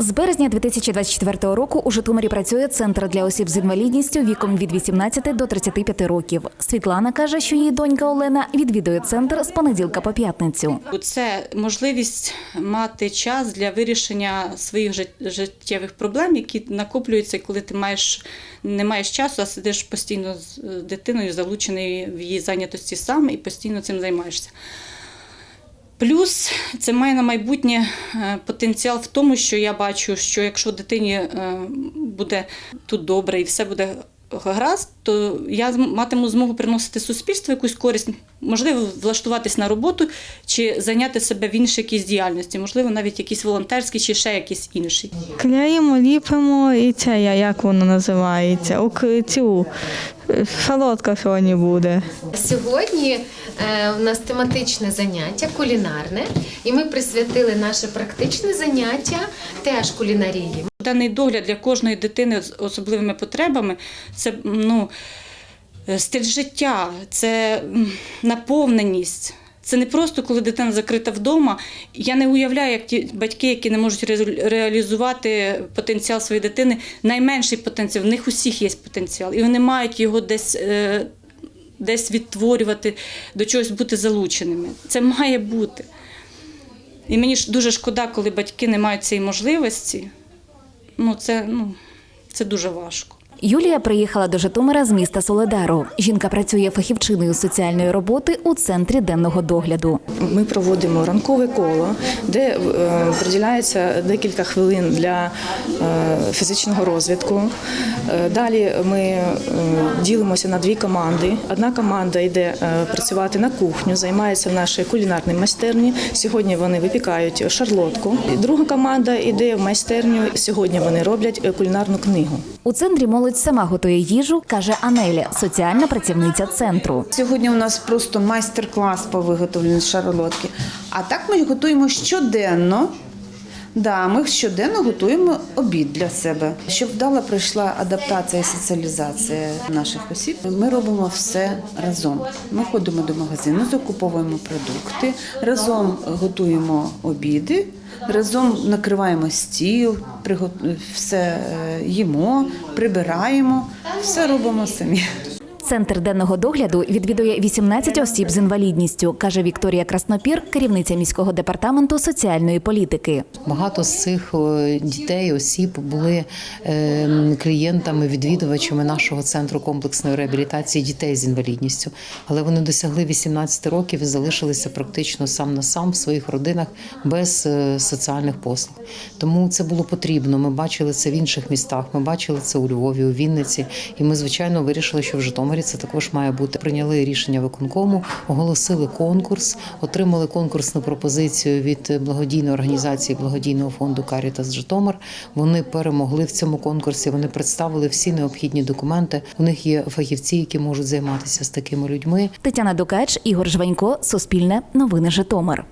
З березня 2024 року у Житомирі працює центр для осіб з інвалідністю віком від 18 до 35 років. Світлана каже, що її донька Олена відвідує центр з понеділка по п'ятницю. Це можливість мати час для вирішення своїх жит- життєвих проблем, які накоплюються, коли ти маєш не маєш часу, а сидиш постійно з е, дитиною, залучений в її зайнятості сам і постійно цим займаєшся. Плюс це має на майбутнє е, потенціал в тому, що я бачу, що якщо дитині е, буде тут добре і все буде гаразд, то я матиму змогу приносити суспільству якусь користь, можливо, влаштуватись на роботу чи зайняти себе в іншій якійсь діяльності, можливо, навіть якісь волонтерські чи ще якісь інші. Клеїмо, ліпимо і це я- як воно називається? Ук- Цю е, солодка сьогодні буде. Сьогодні е, у нас тематичне заняття кулінарне, і ми присвятили наше практичне заняття теж кулінарії. Денний догляд для кожної дитини з особливими потребами це ну, стиль життя, це наповненість. Це не просто коли дитина закрита вдома. Я не уявляю, як ті батьки, які не можуть реалізувати потенціал своєї дитини, найменший потенціал. В них усіх є потенціал, і вони мають його десь. е, Десь відтворювати, до чогось бути залученими. Це має бути. І мені ж дуже шкода, коли батьки не мають цієї можливості. Ну, це, ну, це дуже важко. Юлія приїхала до Житомира з міста Соледару. Жінка працює фахівчиною соціальної роботи у центрі денного догляду. Ми проводимо ранкове коло, де е, приділяється декілька хвилин для е, фізичного розвитку. Е, Далі ми ділимося на дві команди. Одна команда йде працювати на кухню, займається в нашій кулінарній майстерні. Сьогодні вони випікають шарлотку. Друга команда йде в майстерню. Сьогодні вони роблять кулінарну книгу. У центрі молодь сама готує їжу, каже Анелі, соціальна працівниця центру. Сьогодні у нас просто майстер-клас по виготовленню шарлотки. А так ми готуємо щоденно. Да, ми щоденно готуємо обід для себе, щоб вдало пройшла адаптація і соціалізація наших осіб. Ми робимо все разом. Ми ходимо до магазину, закуповуємо продукти, разом готуємо обіди, разом накриваємо стіл, все е, їмо, прибираємо, все робимо самі. Центр денного догляду відвідує 18 осіб з інвалідністю, каже Вікторія Краснопір, керівниця міського департаменту соціальної політики. Багато з цих е, дітей, осіб були е, клієнтами, відвідувачами нашого центру комплексної реабілітації дітей з інвалідністю. Але вони досягли 18 років і залишилися практично сам на сам в своїх родинах без е, соціальних послуг. Тому це було потрібно. Ми бачили це в інших містах. Ми бачили це у Львові, у Вінниці. І ми, звичайно, вирішили, що в Житомирі це також має бути. Прийняли рішення виконкому, оголосили конкурс, отримали конкурсну пропозицію від благодійної організації благодійного фонду Карітас Житомир. Вони перемогли в цьому конкурсі. Вони представили всі необхідні документи. У них є фахівці, які можуть займатися з такими людьми. Тетяна Дукач, Ігор Жванько, Суспільне, Новини Житомир.